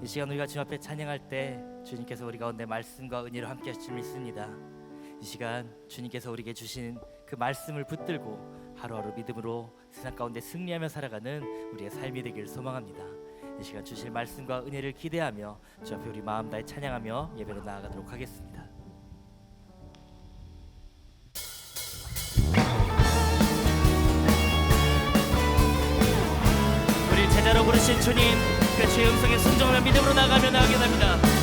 이 시간 우리가 주님 앞에 찬양할 때 주님께서 우리 가운데 말씀과 은혜로 함께 하실 줄 믿습니다. 이 시간 주님께서 우리에게 주신 그 말씀을 붙들고 하루하루 믿음으로 세상 가운데 승리하며 살아가는 우리의 삶이 되기를 소망합니다. 이 시간 주실 말씀과 은혜를 기대하며 주 앞에 우리 마음 다해 찬양하며 예배로 나아가도록 하겠습니다. 주님, 그의 음성에 순종하는 믿음으로 나가며 나가게 됩니다.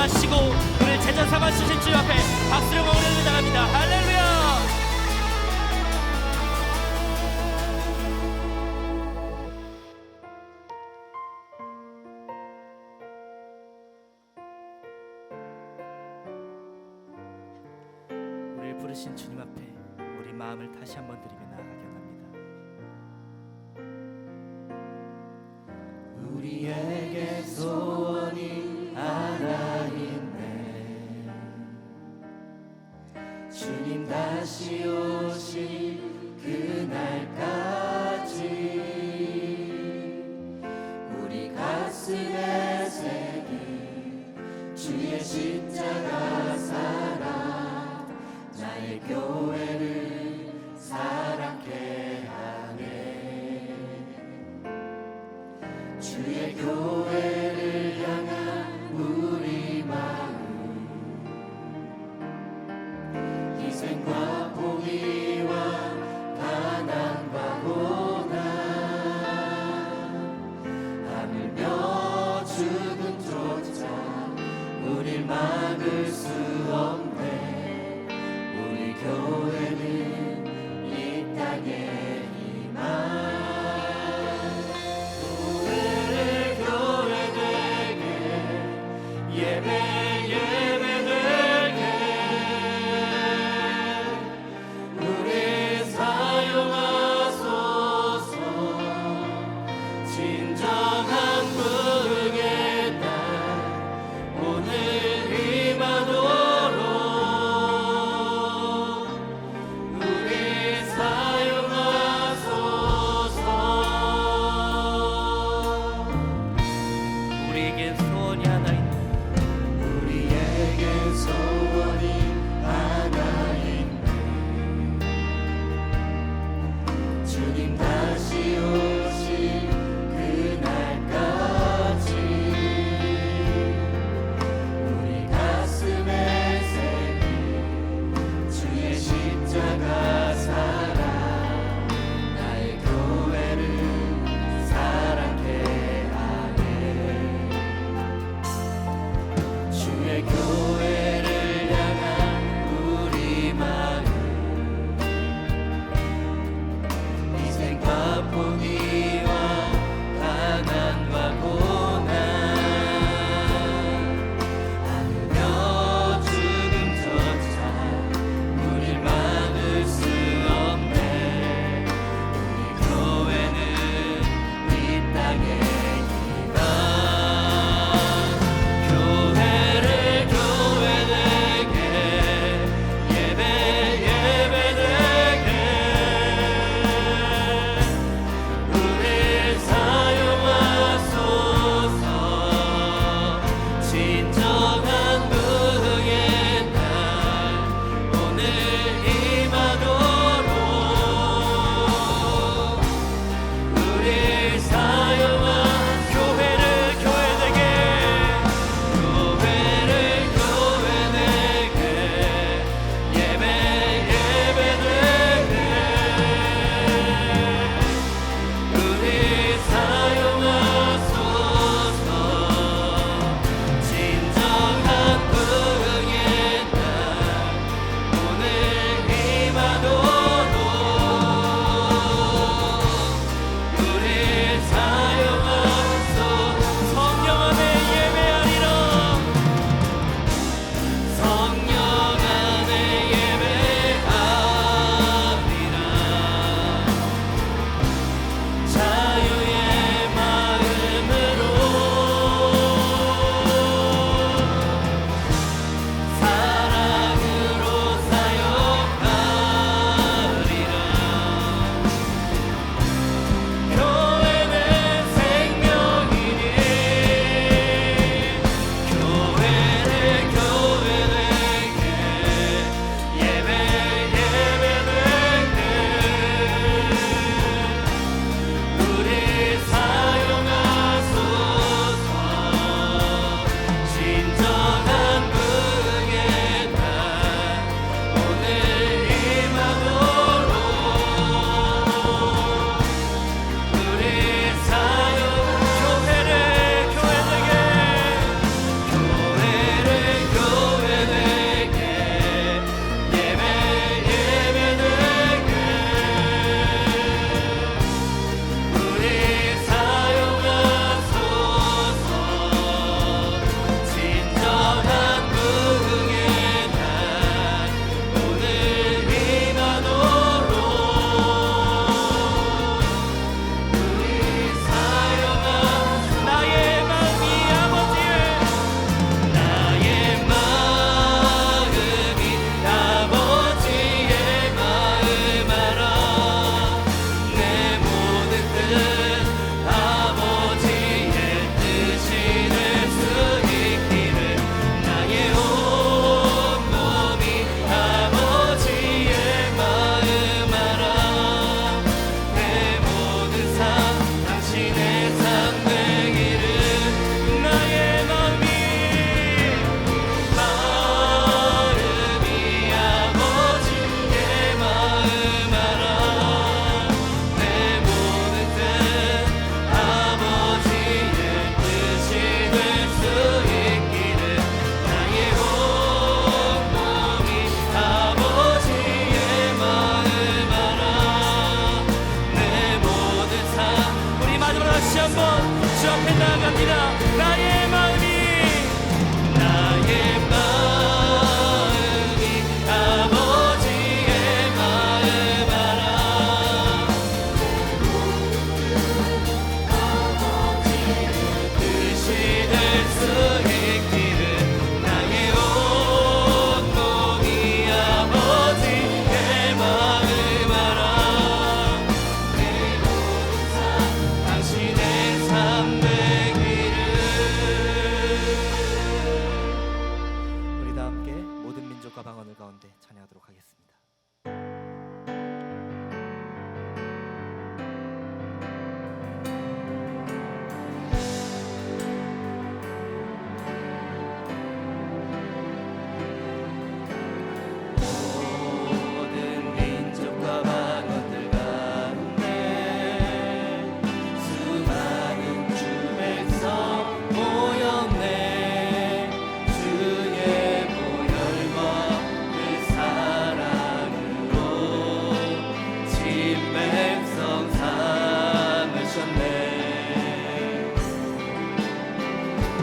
받으시고 오늘 제자 삼아 주신 주 앞에 박수로 머무르며 나갑니다. 할렐루야! 다시 오신 그날까지 우리 가슴에 새긴 주의 십자가 사랑 나의 교회를 사랑케 하네. 주의 교회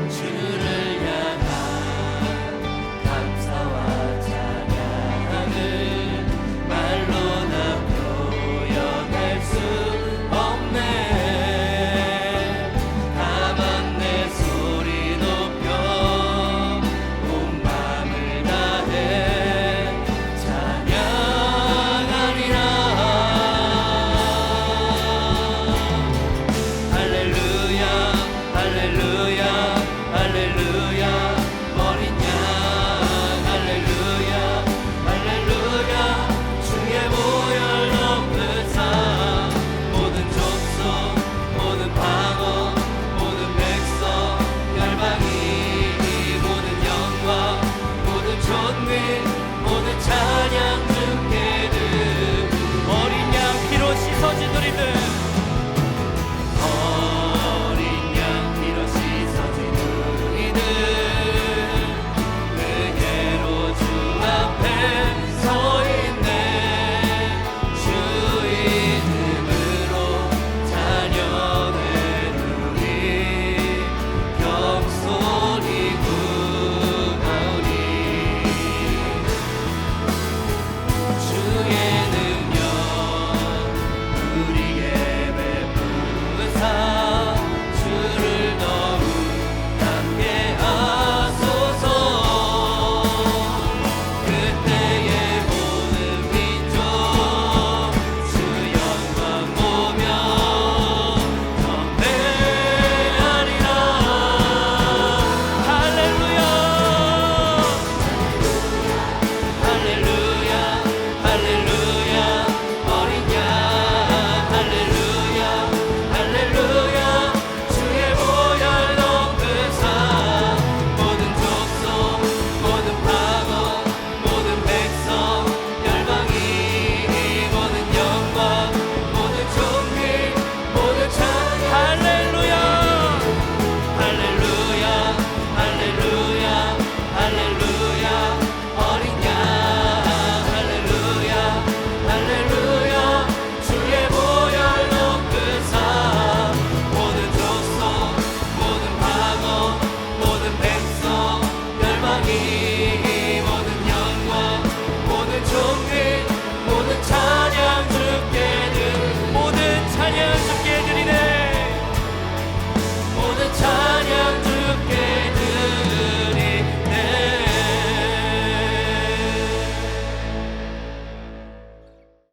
Should